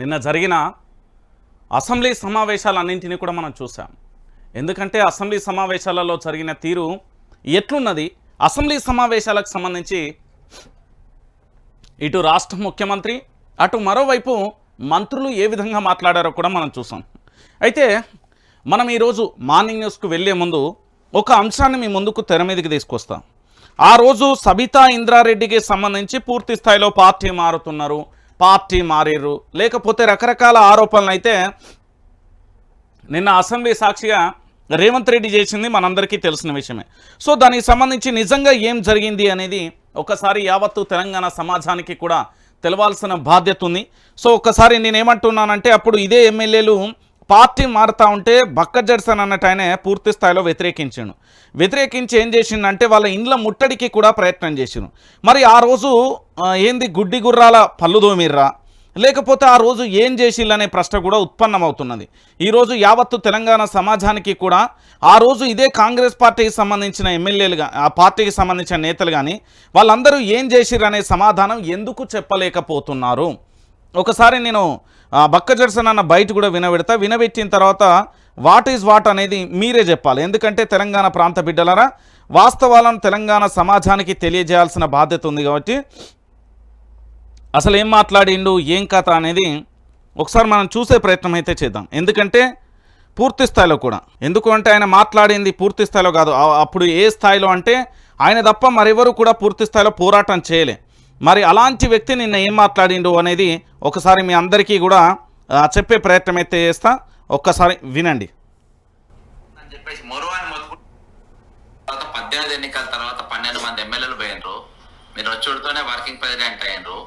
నిన్న జరిగిన అసెంబ్లీ సమావేశాలన్నింటినీ కూడా మనం చూసాం ఎందుకంటే అసెంబ్లీ సమావేశాలలో జరిగిన తీరు ఎట్లున్నది? అసెంబ్లీ సమావేశాలకు సంబంధించి ఇటు రాష్ట్ర ముఖ్యమంత్రి అటు మరోవైపు మంత్రులు ఏ విధంగా మాట్లాడారో కూడా మనం చూసాం అయితే మనం ఈరోజు మార్నింగ్ న్యూస్కు వెళ్ళే ముందు ఒక అంశాన్ని మీ ముందుకు తెర మీదకి తీసుకొస్తాం. ఆ రోజు సబితా ఇంద్రారెడ్డికి సంబంధించి పూర్తి స్థాయిలో పార్టీ మారుతున్నారు. పార్టీ మారిర్రు. లేకపోతే రకరకాల ఆరోపణలు అయితే నిన్న అసెంబ్లీ సాక్షిగా రేవంత్ రెడ్డి చేసింది మనందరికీ తెలిసిన విషయమే. సో దానికి సంబంధించి నిజంగా ఏం జరిగింది అనేది ఒకసారి యావత్తు తెలంగాణ సమాజానికి కూడా తెలవాల్సిన బాధ్యత ఉంది. సో ఒక్కసారి నేనేమంటున్నానంటే అప్పుడు ఇదే ఎమ్మెల్యేలు పార్టీ మారుతా ఉంటే బక్క జడ్సన్ అన్నట్టు ఆయన పూర్తి స్థాయిలో వ్యతిరేకించాడు. వ్యతిరేకించి ఏం చేసిండంటే వాళ్ళ ఇండ్ల ముట్టడికి కూడా ప్రయత్నం చేసిండు. మరి ఆ రోజు ఏంది గుడ్డి గుర్రాల పళ్ళు దోమిర్రా? లేకపోతే ఆ రోజు ఏం చేసిల్లనే ప్రశ్న కూడా ఉత్పన్నమవుతున్నది. ఈరోజు యావత్తు తెలంగాణ సమాజానికి కూడా ఆ రోజు ఇదే కాంగ్రెస్ పార్టీకి సంబంధించిన ఎమ్మెల్యేలుగా ఆ పార్టీకి సంబంధించిన నేతలు కానీ వాళ్ళందరూ ఏం చేసిరనే సమాధానం ఎందుకు చెప్పలేకపోతున్నారు? ఒకసారి నేను బక్క జడ్సన్ అన్న బయట కూడా వినబెడతా. వినబెట్టిన తర్వాత వాట్ ఈజ్ వాట్ అనేది మీరే చెప్పాలి. ఎందుకంటే తెలంగాణ ప్రాంత బిడ్డలరా వాస్తవాలను తెలంగాణ సమాజానికి తెలియజేయాల్సిన బాధ్యత ఉంది కాబట్టి అసలు ఏం మాట్లాడిండు ఏం కథ అనేది ఒకసారి మనం చూసే ప్రయత్నం అయితే చేద్దాం. ఎందుకంటే పూర్తి స్థాయిలో కూడా. ఎందుకు అంటే ఆయన మాట్లాడింది పూర్తి స్థాయిలో కాదు. అప్పుడు ఏ స్థాయిలో అంటే ఆయన తప్ప మరెవరు కూడా పూర్తి స్థాయిలో పోరాటం చేయలే. మరి అలాంటి వ్యక్తి నిన్న ఏం మాట్లాడిండు అనేది ఒకసారి మీ అందరికీ కూడా చెప్పే ప్రయత్నం అయితే చేస్తా. ఒక్కసారి వినండి. అని చెప్పేసి మరో అని తర్వాత పద్దెనిమిది ఎన్నికల తర్వాత పన్నెండు మంది ఎమ్మెల్యేలు పోయినరు. మీరు వచ్చుడుతోనే వర్కింగ్ ప్రెసిడెంట్ అయినరు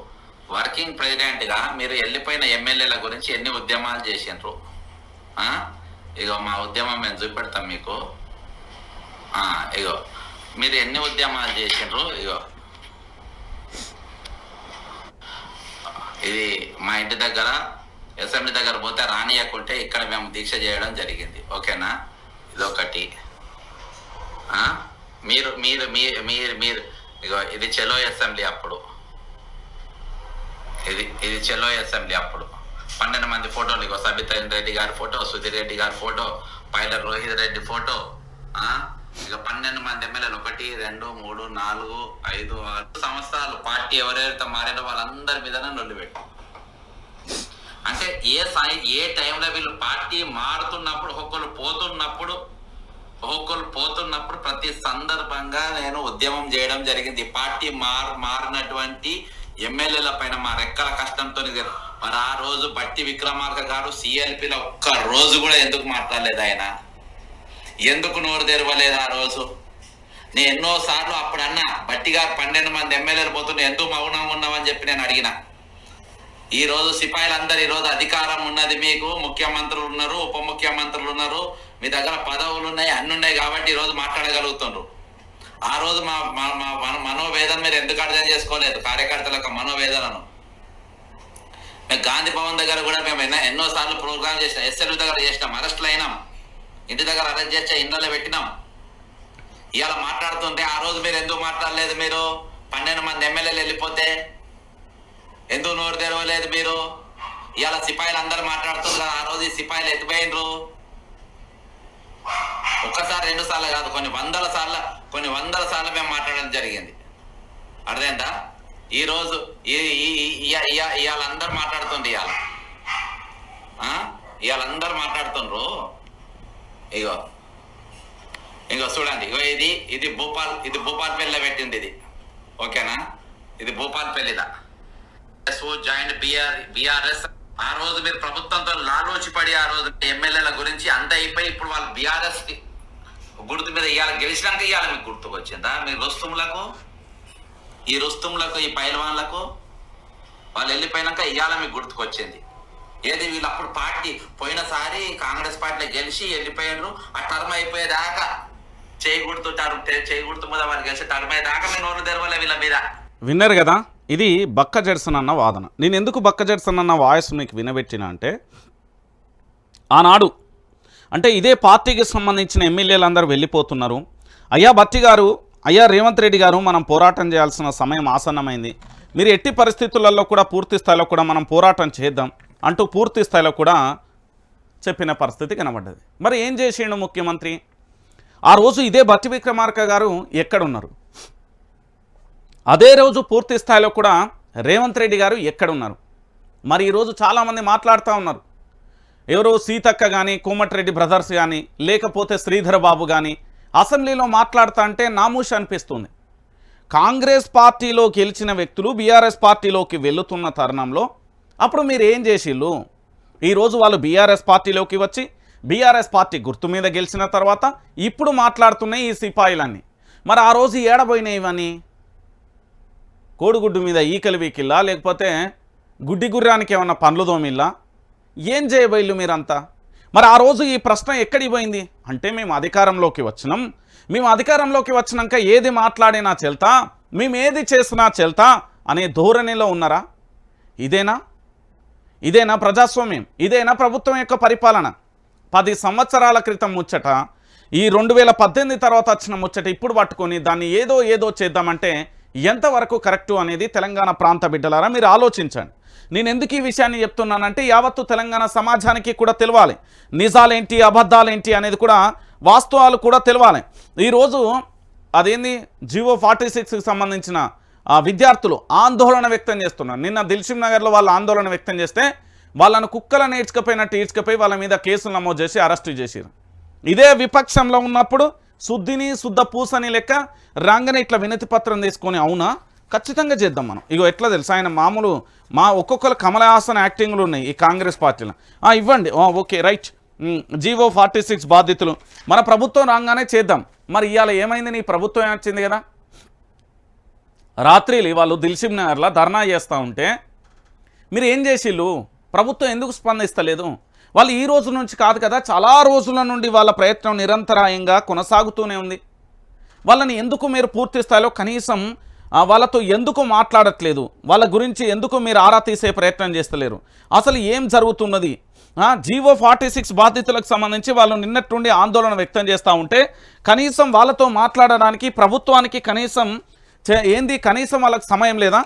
వర్కింగ్ ప్రెసిడెంట్గా మీరు వెళ్ళిపోయిన ఎమ్మెల్యేల గురించి ఎన్ని ఉద్యమాలు చేసిండ్రు? ఇగో మా ఉద్యమం మేము చూపెడతాం మీకు. ఇగో మీరు ఎన్ని ఉద్యమాలు చేసిండ్రు? ఇగో ఇది మా ఇంటి దగ్గర అసెంబ్లీ దగ్గర పోతే రానియకుంటే ఇక్కడ మేము దీక్ష చేయడం జరిగింది. ఓకేనా? ఇదొకటి. మీరు మీరు మీరు మీరు ఇగో ఇది చెలో అసెంబ్లీ అప్పుడు. ఇది ఇది చెలో అసెంబ్లీ అప్పుడు. పన్నెండు మంది ఫోటోలు ఇగో సబితా రెడ్డి గారి ఫోటో సుధీర్ రెడ్డి గారి photo pilot Rohit Reddy photo ఇక పన్నెండు మంది ఎమ్మెల్యేలు ఒకటి రెండు మూడు నాలుగు ఐదు ఆరు సంవత్సరాలు పార్టీ ఎవరెవరితో మారారో వాళ్ళందరి మీద నొల్లి అంటే ఏ సాయి ఏ టైంలో వీళ్ళు పార్టీ మారుతున్నప్పుడు ఒక్కొక్కరు పోతున్నప్పుడు ఒక్కొక్కరు పోతున్నప్పుడు ప్రతి సందర్భంగా నేను ఉద్యమం చేయడం జరిగింది. పార్టీ మార్ మారినటువంటి ఎమ్మెల్యేల పైన మా రెక్కల కష్టంతో మరి ఆ రోజు బట్టి విక్రమార్క గారు సిఎల్పిలో ఒక్క రోజు కూడా ఎందుకు మాట్లాడలేదు ఆయన? ఎందుకు నోరు తెరవలేదు ఆ రోజు? నేను ఎన్నోసార్లు అప్పుడు అన్నా బట్టి గారు పన్నెండు మంది ఎమ్మెల్యేలు పోతున్నా ఎందుకు మౌనంగా ఉన్నామని చెప్పి నేను అడిగిన. ఈరోజు సిపాయిలందరూ ఈ రోజు అధికారం ఉన్నది మీకు ముఖ్యమంత్రులు ఉన్నారు ఉప ముఖ్యమంత్రులు ఉన్నారు మీ దగ్గర పదవులు ఉన్నాయి అన్ని ఉన్నాయి కాబట్టి ఈ రోజు మాట్లాడగలుగుతున్నారు ఆ రోజు మా మా మన- మనోవేదన మీరు ఎందుకు అర్థం చేసుకోలేదు? కార్యకర్తల యొక్క మనోవేదనను. మేము గాంధీ భవన్ దగ్గర కూడా మేము ఎన్నో ఎన్నో సార్లు ప్రోగ్రామ్ చేసినాం ఎస్ఎల్ దగ్గర చేసినాం అరెస్ట్లు అయినాం ఇంటి దగ్గర అరెస్ట్ చేస్తే ఇండ్లలో పెట్టినాం. ఇవాళ మాట్లాడుతుంటే ఆ రోజు మీరు ఎందుకు మాట్లాడలేదు మీరు? పన్నెండు మంది ఎమ్మెల్యేలు వెళ్ళిపోతే ఎందుకు నోరు తెరవలేదు మీరు? ఇవాళ సిపాయిలు అందరు మాట్లాడుతున్నారు కదా ఆ రోజు ఈ సిపాయిలు ఎత్తిపోయినరు. ఒక్కసారి రెండు సార్లు కాదు కొన్ని వందల సార్లు కొన్ని వందల సార్లు మేము మాట్లాడడం జరిగింది. అర్థమైందా? ఈ రోజు ఇవాళ అందరు మాట్లాడుతుండ్రు ఇవాళ. ఆ? ఇవాళ అందరు మాట్లాడుతుండ్రు. ఇగో. ఇగో చూడండి ఇగో ఇది ఇది భూపాల్ ఇది భూపాల్ పెళ్ళిలో పెట్టింది ఇది. ఓకేనా? ఇది భూపాల్ పెళ్ళిదా జాయింట్ బిఆర్ బిఆర్ఎస్. ఆ రోజు మీరు ప్రభుత్వంతో లాలోచి పడి ఆ రోజు ఎమ్మెల్యేల గురించి అంత అయిపోయి ఇప్పుడు వాళ్ళు బీఆర్ఎస్ గుర్తు మీద ఇవాళ గెలిచినాక ఇవాళ మీకు గుర్తుకు వచ్చిందా మీ రుస్తుములకు ఈ రుస్తుములకు ఈ పైల్వాన్లకు? వాళ్ళు వెళ్ళిపోయినాక ఇవాళ మీకు గుర్తుకొచ్చింది. ఏది వీళ్ళు అప్పుడు పార్టీ పోయినసారి కాంగ్రెస్ పార్టీలో గెలిచి వెళ్ళిపోయినారు. ఆ టర్మ్ అయిపోయేదాకా చేయకూడదు టర్మ్ చేయకూడదు మీద వాళ్ళు గెలిచి టర్మ్ అయ్యేదాకా మీ నోరు తెరవలే వీళ్ళ మీద. విన్నారు కదా ఇది బక్క జడ్సన్ అన్న వాదన. నేను ఎందుకు బక్క జడ్సన్ అన్న వాయిస్ మీకు వినబెట్టిన అంటే ఆనాడు అంటే ఇదే పార్టీకి సంబంధించిన ఎమ్మెల్యేలు అందరూ వెళ్ళిపోతున్నారు. అయ్యా బత్తి గారు అయ్యా రేవంత్ రెడ్డి గారు మనం పోరాటం చేయాల్సిన సమయం ఆసన్నమైంది. మీరు ఎట్టి పరిస్థితులలో కూడా పూర్తి స్థాయిలో కూడా మనం పోరాటం చేద్దాం. అంటూ పూర్తి స్థాయిలో కూడా చెప్పిన పరిస్థితి కనబడ్డది. మరి ఏం చేసిండు ముఖ్యమంత్రి? ఆ రోజు ఇదే భట్టి విక్రమార్క గారు ఎక్కడున్నారు? అదే రోజు పూర్తి స్థాయిలో కూడా రేవంత్ రెడ్డి గారు ఎక్కడున్నారు? మరి ఈరోజు చాలామంది మాట్లాడుతూ ఉన్నారు. ఎవరో సీతక్క కానీ కోమటిరెడ్డి బ్రదర్స్ కానీ లేకపోతే శ్రీధర్ బాబు కానీ అసెంబ్లీలో మాట్లాడుతా అంటే నామూష అనిపిస్తుంది. కాంగ్రెస్ పార్టీలో గెలిచిన వ్యక్తులు బీఆర్ఎస్ పార్టీలోకి వెళుతున్న తరుణంలో అప్పుడు మీరు ఏం చేసిళ్ళు? ఈరోజు వాళ్ళు బీఆర్ఎస్ పార్టీలోకి వచ్చి బీఆర్ఎస్ పార్టీ గుర్తు మీద గెలిచిన తర్వాత ఇప్పుడు మాట్లాడుతున్నాయి ఈ సిపాయిలన్నీ. మరి ఆ రోజు ఏడబోయినాయి ఇవన్నీ? కోడిగుడ్డు మీద ఈకలు వీకిల్లా? లేకపోతే గుడ్డి గుర్రానికి ఏమన్నా పండ్లు దోమిల్లా? ఏం చేయబోయిల్లు మీరంతా? మరి ఆ రోజు ఈ ప్రశ్న ఎక్కడికి పోయింది? అంటే మేము అధికారంలోకి వచ్చినాం. మేము అధికారంలోకి వచ్చినాక ఏది మాట్లాడినా చెల్తా? మేము ఏది చేసినా చెల్తా? అనే ధోరణిలో ఉన్నారా? ఇదేనా? ఇదేనా ప్రజాస్వామ్యం? ఇదేనా ప్రభుత్వం యొక్క పరిపాలన? పది సంవత్సరాల క్రితం ముచ్చట ఈ రెండు వేల పద్దెనిమిది తర్వాత వచ్చిన ముచ్చట ఇప్పుడు పట్టుకొని దాన్ని ఏదో ఏదో చేద్దామంటే ఎంతవరకు కరెక్టు అనేది తెలంగాణ ప్రాంత బిడ్డలారా మీరు ఆలోచించండి. నేను ఎందుకు ఈ విషయాన్ని చెప్తున్నానంటే యావత్తు తెలంగాణ సమాజానికి కూడా తెలియాలి. నిజాలేంటి అబద్ధాలేంటి అనేది కూడా వాస్తవాలు కూడా తెలియాలి. ఈరోజు అదేంది? జివో ఫార్టీ సిక్స్కి సంబంధించిన విద్యార్థులు ఆందోళన వ్యక్తం చేస్తున్నారు. నిన్న దిల్సిం నగర్లో వాళ్ళు ఆందోళన వ్యక్తం చేస్తే వాళ్ళను కుక్కలను ఈడ్చుకపోయినట్టు ఈడ్చుకపోయి వాళ్ళ మీద కేసులు నమోదు చేసి అరెస్టు చేసిరు ఇదే విపక్షంలో ఉన్నప్పుడు శుద్ధిని శుద్ధ పూసని లెక్క రాగానే ఇట్లా వినతి పత్రం తీసుకొని అవునా? ఖచ్చితంగా చేద్దాం మనం. ఇగో ఎట్లా తెలుసు? ఆయన మామూలు మా ఒక్కొక్కరు కమల హాసన్ యాక్టింగ్లు ఉన్నాయి ఈ కాంగ్రెస్ పార్టీలో. ఇవ్వండి. Okay right. G O forty six బాధితులు. మన ప్రభుత్వం రాగానే చేద్దాం. మరి ఇవాళ ఏమైంది? నీ ప్రభుత్వం వచ్చింది కదా? రాత్రిలు వాళ్ళు దిల్షిబ్ నగర్లో ధర్నా చేస్తూ ఉంటే మీరు ఏం చేసిళ్ళు ప్రభుత్వం ఎందుకు స్పందిస్తలేదు? వాళ్ళు ఈ రోజు నుంచి కాదు కదా చాలా రోజుల నుండి వాళ్ళ ప్రయత్నం నిరంతరాయంగా కొనసాగుతూనే ఉంది. వాళ్ళని ఎందుకు మీరు పూర్తి స్థాయిలో కనీసం వాళ్ళతో ఎందుకు మాట్లాడట్లేదు? వాళ్ళ గురించి ఎందుకు మీరు ఆరా తీసే ప్రయత్నం చేస్తలేరు? అసలు ఏం జరుగుతున్నది? జీవో ఫార్టీ సిక్స్ బాధితులకు సంబంధించి వాళ్ళు నిన్నట్టుండి ఆందోళన వ్యక్తం చేస్తూ ఉంటే కనీసం వాళ్ళతో మాట్లాడడానికి ప్రభుత్వానికి కనీసం ఏంది? కనీసం వాళ్ళకి సమయం లేదా?